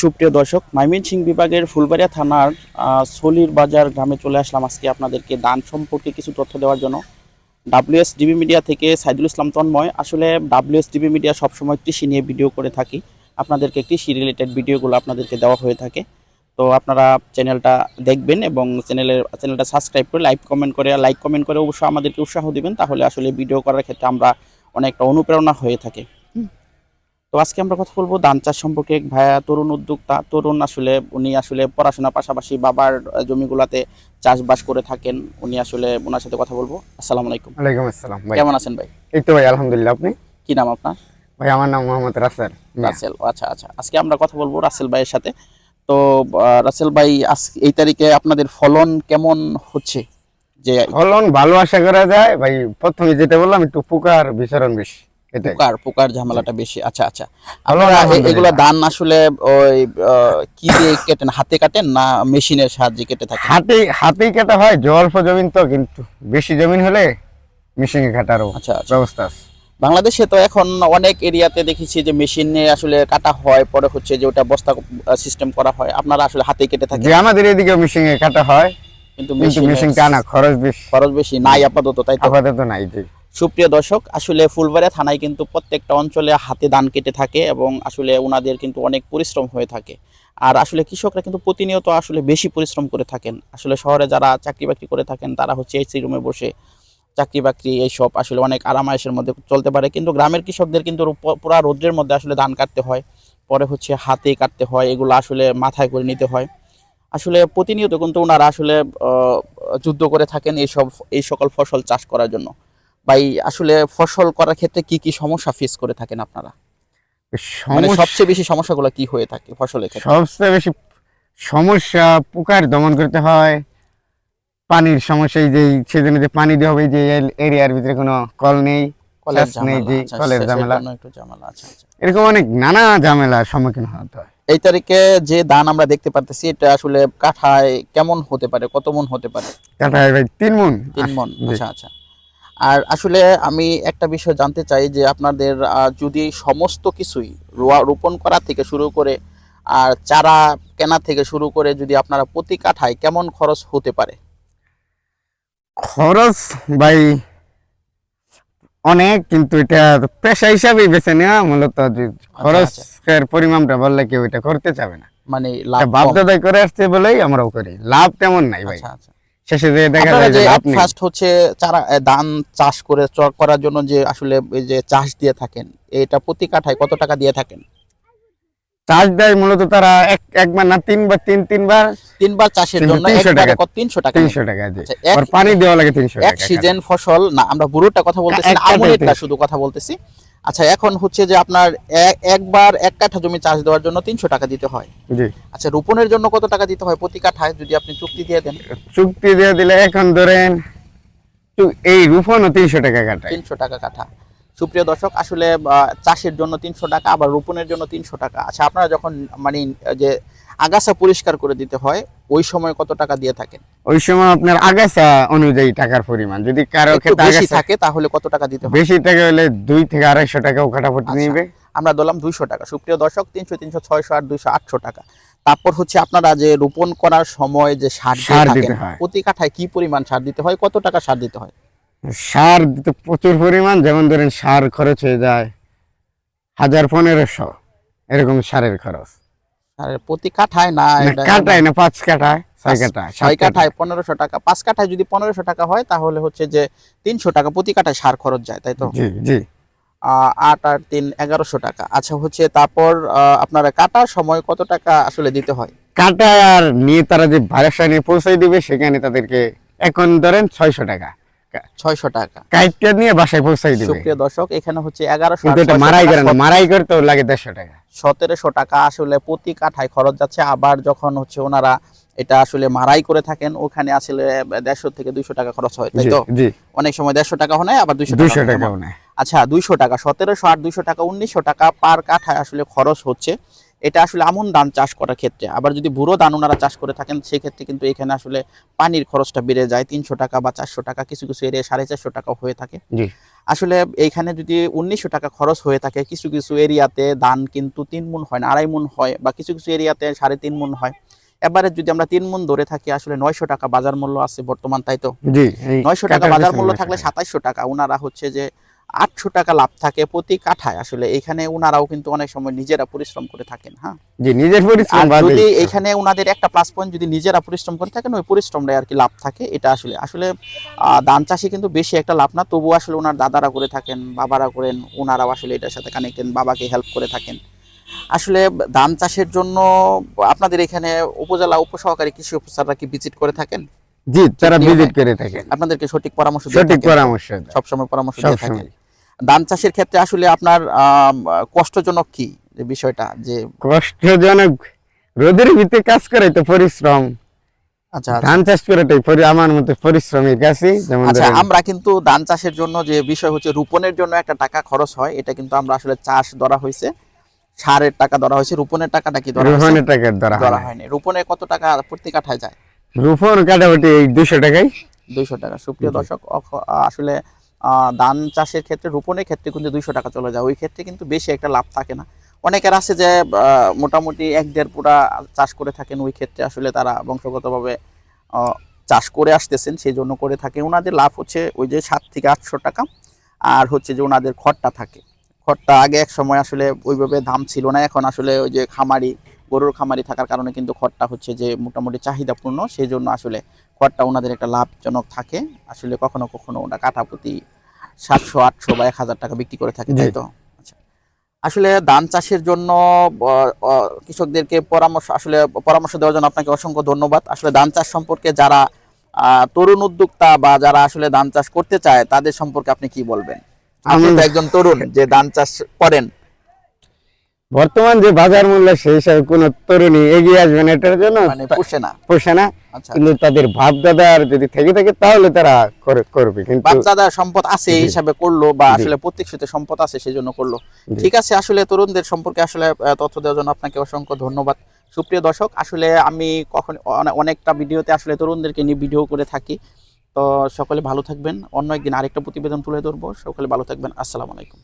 সুপ্রিয় দর্শক সিং বিভাগের ফুলবাড়িয়া থানার সলির বাজার গ্রামে চলে আসলাম আজকে আপনাদেরকে দান সম্পর্কে কিছু তথ্য দেওয়ার জন্য। ডাব্লিউএস ডিবি মিডিয়া থেকে সাইদুল ইসলাম তন্ময়। আসলে ডাব্লিউএস ডিবি মিডিয়া সবসময় কৃষি নিয়ে ভিডিও করে থাকি। আপনাদেরকে কৃষি রিলেটেড ভিডিওগুলো আপনাদেরকে দেওয়া হয়ে থাকে। তো আপনারা চ্যানেলটা দেখবেন এবং চ্যানেলের, চ্যানেলটা সাবস্ক্রাইব করে লাইক কমেন্ট করে লাইক কমেন্ট করে অবশ্যই আমাদেরকে উৎসাহ দিবেন। তাহলে আসলে ভিডিও করার ক্ষেত্রে আমরা অনেকটা অনুপ্রেরণা হয়ে থাকে। তো আজকে আমরা কথা বলব ধান চাষ সম্পর্কে। এক ভাইয়া তরুণ উদ্যোক্তা। তরুণ আসলে উনি আসলে পড়াশোনার পাশাপাশি বাবার জমিগুলাতে চাষবাস করে থাকেন। উনি আসলে ওনার সাথে কথা বলব। আসসালামু আলাইকুম। ওয়ালাইকুম আসসালাম ভাই। কেমন আছেন ভাই? এই তো ভাই আলহামদুলিল্লাহ। আপনি? কি নাম আপনার? ভাই আমার নাম মোহাম্মদ রাসেল। রাসেল আচ্ছা আচ্ছা। আজকে আমরা কথা বলব রাসেল ভাইয়ের সাথে। তো রাসেল ভাই আজ এই তারিখে আপনাদের ফলন কেমন হচ্ছে? যে ফলন ভালো আশা করা যায়। ভাই প্রথমে যেটা বললাম একটু পোকার বিচরণ বেশি। পোকার পোকার ঝামেলাটা বেশি। আচ্ছা আচ্ছা। আপনারা এগুলো ধান আসলে ওই কি দিয়ে কেটেন? হাতে কাটেন না মেশিনের সাহায্যে কেটে থাকেন? হাতে হাতেই কাটা হয় যে অল্প জমিন তো কিন্তু বেশি জমিন হলে মেশিনে কাটারও আচ্ছা আচ্ছা। ব্যবস্থা আছে। বাংলাদেশে তো এখন অনেক এরিয়াতে দেখেছি যে মেশিনে আসলে কাটা হয় পরে হচ্ছে যে ওটা বস্তা সিস্টেম করা হয়। আপনারা আসলে হাতে কেটে থাকেন? যে আমাদের এদিকে মেশিনে কাটা হয় কিন্তু মেশিন টানা খরচ বেশি। খরচ বেশি নাই আপাতত তাই তো? আপাতত নাই জি। সুপ্রিয় দর্শক, আসলে ফুলবাড়িয়া থানায় কিন্তু প্রত্যেকটা অঞ্চলে হাতে ধান কেটে থাকে এবং আসলে ওনাদের কিন্তু অনেক পরিশ্রম হয়ে থাকে। আর আসলে কৃষকরা কিন্তু প্রতিনিয়ত আসলে বেশি পরিশ্রম করে থাকেন। আসলে শহরে যারা চাকরি বাকরি করে থাকেন, তারা হচ্ছে এসি রুমে বসে চাকরি বাকরি এইসব আসলে অনেক আরামায়েশের মধ্যে চলতে পারে। কিন্তু গ্রামের কৃষকদের কিন্তু পুরা রৌদ্রের মধ্যে আসলে ধান কাটতে হয়। পরে হচ্ছে হাতে কাটতে হয়, এগুলো আসলে মাথায় করে নিতে হয়। আসলে প্রতিনিয়ত কিন্তু ওনারা আসলে যুদ্ধ করে থাকেন এইসব, এই সকল ফসল চাষ করার জন্য। ভাই আসলে ফসল করার ক্ষেত্রে কি কি সমস্যা ফেস করে থাকেন আপনারা? মানে সবচেয়ে বেশি সমস্যাগুলো কি হয়ে থাকে ফসলের ক্ষেত্রে? সবচেয়ে বেশি সমস্যা পোকার দমন করতে হয়। পানির সমস্যা যে সেজন্য যে পানি দেওয়া হবে যে এরিয়ার ভিতরে কোনো কল নেই কলের ঝামেলা জি, আচ্ছা, একটু ঝামেলা আচ্ছা আচ্ছা। এরকম অনেক নানা ঝামেলার সম্মুখীন হতে হয়। এই তারিখে যে ধান আমরা দেখতে পারতেছি এটা আসলে কাঠায় কেমন হতে পারে কত মন হতে পারে? কাটায় ভাই তিন মন। তিন মন আচ্ছা আচ্ছা। আর আসলে আমি একটা বিষয় জানতে চাই যে আপনাদের যদি সমস্ত কিছুই রোয়া- রোপণ করা থেকে শুরু করে আর চারা কেনা থেকে শুরু করে যদি আপনারা প্রতি কাঠায় কেমন খরচ হতে পারে? খরচ ভাই অনেক কিন্তু এটা পেশা হিসাবেই বেছে নেওয়া মূলত যে খরচের পরিমাণটা বললে কেউ এটা করতে চাবে না। মানে লাভ বাপ দাদাই করে আসছে বলেই আমরাও করি। লাভ তেমন নাই ভাই। আচ্ছা আচ্ছা। শেষে যে যে ফার্স্ট হচ্ছে চারা ধান চাষ করে করার জন্য যে আসলে এই যে চাষ দিয়ে থাকেন এটা প্রতি কাঠায় কত টাকা দিয়ে থাকেন? চাষ দেয় মূলত তারা এক একবার না তিনবার তিন তিনবার তিনবার চাষের জন্য তিনশো একবারে টাকা। কত? তিনশো টাকা। তিনশো টাকা দিয়ে। আচ্ছা, আর পানি দেওয়া লাগে এক সিজন ফসল না আমরা বুড়োটা কথা বলতেছি না। শুধু কথা বলতেছি। আচ্ছা এখন হচ্ছে যে আপনার একবার এক কাঠা জমি চাষ দেওয়ার জন্য তিনশো টাকা দিতে হয়। জি। আচ্ছা রোপণের জন্য কত টাকা দিতে হয় প্রতি কাঠায় যদি আপনি চুক্তি দিয়ে দেন? চুক্তি দিয়ে দিলে এখন ধরেন এই রুফনও তিনশো টাকা কাঠা। তিনশো টাকা কাঠা। সুপ্রিয় দর্শক আসলে চাষের জন্য তিনশো টাকা আবার রোপণের জন্য তিনশো টাকা। আচ্ছা আপনারা যখন মানে যে আগাছা পরিষ্কার করে দিতে হয় ওই সময় কত টাকা দিয়ে থাকেন? ওই সময় আপনার আগাছা অনুযায়ী টাকার পরিমাণ। যদি কারও বেশি থাকে তাহলে কত টাকা দিতে হয়? বেশি টাকা হলে দুই থেকে আড়াইশো টাকা কাটাপটি আচ্ছা। নিবে। আমরা দিলাম দুইশো টাকা। সুপ্রিয় দর্শক তিনশো তিনশো ছয়শো আর দুইশো আটশো টাকা। তারপর হচ্ছে আপনারা যে রোপণ করার সময় যে সার দিয়ে সার থাকেন, দিতে হয়। প্রতি কাঠায় কি পরিমাণ সার দিতে হয় কত টাকা সার দিতে হয়? সার দিতে প্রচুর পরিমাণ যেমন ধরেন সার খরচ হয়ে যায় হাজার পনেরোশো এরকম সারের খরচ। প্রতি কাঠায় না কাটায় না পাঁচ ছয় কাটায় ছয় কাঠায়। পনেরোশো টাকা পাঁচ কাঠায় যদি পনেরোশো টাকা হয় তাহলে হচ্ছে যে তিনশো টাকা প্রতি কাঠায় সার খরচ যায় তাই তো? জি আট আর তিন এগারোশো টাকা। আচ্ছা হচ্ছে তারপর আপনারা কাটার সময় কত টাকা আসলে দিতে হয়? আর নিয়ে তারা যে নিয়ে দিবে সেখানে তাদেরকে এখন ধরেন ছয়শো টাকা। ছয়শো টাকা। কাইটটা নিয়ে বাসায় পৌঁছাই দিবে। সুপ্রিয় দর্শক এখানে হচ্ছে এগারোশো এটা মারাই করে না মারাই করতেও লাগে দেড়শো টাকা। সতেরোশো টাকা আসলে প্রতি কাঠায় খরচ যাচ্ছে। আবার যখন হচ্ছে ওনারা এটা আসলে মারাই করে থাকেন ওখানে আসলে দেড়শো থেকে দুইশো টাকা খরচ হয় তাই তো? অনেক সময় দেড়শো টাকা হয় আবার দুইশো দুইশো টাকা আচ্ছা দুইশো টাকা সতেরোশো আর দুইশো টাকা উনিশশো টাকা পার কাঠায় আসলে খরচ হচ্ছে। এটা আসলে আমন ধান চাষ করার ক্ষেত্রে। আবার যদি বুড়ো ধান ওনারা চাষ করে থাকেন সেক্ষেত্রে কিন্তু এখানে আসলে পানির খরচটা বেড়ে যায়। তিনশো টাকা বা চারশো টাকা কিছু কিছু এরিয়া সাড়ে চারশো টাকা হয়ে থাকে। আসলে এইখানে যদি উনিশশো টাকা খরচ হয়ে থাকে কিছু কিছু এরিয়াতে ধান কিন্তু তিন মন হয় না আড়াই মুন হয় বা কিছু কিছু এরিয়াতে সাড়ে তিন মন হয়। এবারে যদি আমরা তিন মন ধরে থাকি আসলে নয়শো টাকা বাজার মূল্য আছে বর্তমান তাই তো? নয়শো টাকা বাজার মূল্য থাকলে। সাতাইশশো টাকা। ওনারা হচ্ছে যে আটশো টাকা লাভ থাকে প্রতি কাঠায়। আসলে এখানে ওনারাও কিন্তু অনেক সময় নিজেরা পরিশ্রম করে থাকেন হ্যাঁ? জি নিজের পরিশ্রম যদি এখানে ওনাদের একটা প্লাস পয়েন্ট যদি নিজেরা পরিশ্রম করে থাকেন ওই পরিশ্রমটাই আর কি লাভ থাকে এটা আসলে। আসলে ধান চাষে কিন্তু বেশি একটা লাভ না তবুও আসলে ওনার দাদারা করে থাকেন বাবারা করেন ওনারাও আসলে এটার সাথে কানেক্টেন বাবাকে হেল্প করে থাকেন। আসলে ধান চাষের জন্য আপনাদের এখানে উপজেলা উপসহকারী কৃষি অফিসাররা কি ভিজিট করে থাকেন? জি তারা ভিজিট করে থাকেন। আপনাদেরকে সঠিক পরামর্শ সঠিক পরামর্শ সবসময় পরামর্শ দিয়ে থাকেন। ধান চাষের ক্ষেত্রে আসলে আপনার কষ্টজনক কি যে বিষয়টা? যে কষ্টজনক রোদের ভিতরে কাজ করে তো পরিশ্রম। আচ্ছা ধান চাষ করাটাই পরি- আমার মতে পরিশ্রমের কাছে যেমন আচ্ছা আমরা কিন্তু ধান চাষের জন্য যে বিষয় হচ্ছে রোপণের জন্য একটা টাকা খরচ হয় এটা কিন্তু আমরা আসলে চাষ ধরা হয়েছে। সারের টাকা ধরা হয়েছে রোপণের টাকাটা কি ধরা হয়েছে? রোপণের টাকার দ্বারা ধরা হয়নি। রোপণে কত টাকা প্রতি কাঠায় যায়? রোপণ কাটাকুটি এই দুশো টাকায়। দুইশো টাকা। সুপ্রিয়। দর্শক আসলে ধান চাষের ক্ষেত্রে, রোপণের ক্ষেত্রে কিন্তু দুইশো টাকা চলে যায়। ওই ক্ষেত্রে কিন্তু বেশি একটা লাভ থাকে না। অনেকের আছে যে মোটামুটি এক দেড় পুরা চাষ করে থাকেন। ওই ক্ষেত্রে আসলে তারা বংশগতভাবে চাষ করে আসতেছেন সেই জন্য করে থাকে ওনাদের লাভ হচ্ছে ওই যে সাত থেকে আটশো টাকা। আর হচ্ছে যে ওনাদের খড়টা থাকে। খড়টা আগে এক সময় আসলে ওইভাবে দাম ছিল না। এখন আসলে ওই যে খামারি গরুর খামারি থাকার কারণে কিন্তু খড়টা হচ্ছে যে মোটামুটি চাহিদাপূর্ণ সেই জন্য আসলে খড়টা ওনাদের একটা লাভজনক থাকে। আসলে কখনো কখনো ওটা কাঠা প্রতি সাতশো আটশো বা এক হাজার টাকা বিক্রি করে থাকে তাই তো? আচ্ছা। আসলে ধান চাষের জন্য কৃষকদেরকে পরামর্শ আসলে পরামর্শ দেওয়ার জন্য আপনাকে অসংখ্য ধন্যবাদ। আসলে ধান চাষ সম্পর্কে যারা আহ, তরুণ উদ্যোক্তা বা যারা আসলে ধান চাষ করতে চায় তাদের সম্পর্কে আপনি কি বলবেন? আপনি আমি- একজন তরুণ যে ধান চাষ করেন। বর্তমান যে বাজার মূল্য সেই হিসাবে কোন তরুণী এগিয়ে আসবেন এটার জন্য মানে পুষে না। পোষে না। আচ্ছা কিন্তু তাদের ভাব দাদার যদি থেকে থাকে তাহলে তারা করবে। কিন্তু বাচ্চাদের সম্পদ আছে এই হিসাবে করল বা আসলে প্রত্যেক সম্পদ আছে সেই জন্য করল ঠিক আছে আসলে তরুণদের সম্পর্কে আসলে তথ্য দেওয়ার জন্য আপনাকে অসংখ্য ধন্যবাদ। সুপ্রিয় দর্শক আসলে আমি কখন অনে- অনেকটা ভিডিওতে আসলে তরুণদেরকে নিয়ে ভিডিও করে থাকি। তো সকলে ভালো থাকবেন। অন্য একদিন আরেকটা প্রতিবেদন তুলে ধরবো। সকলে ভালো থাকবেন। আসসালামু আলাইকুম।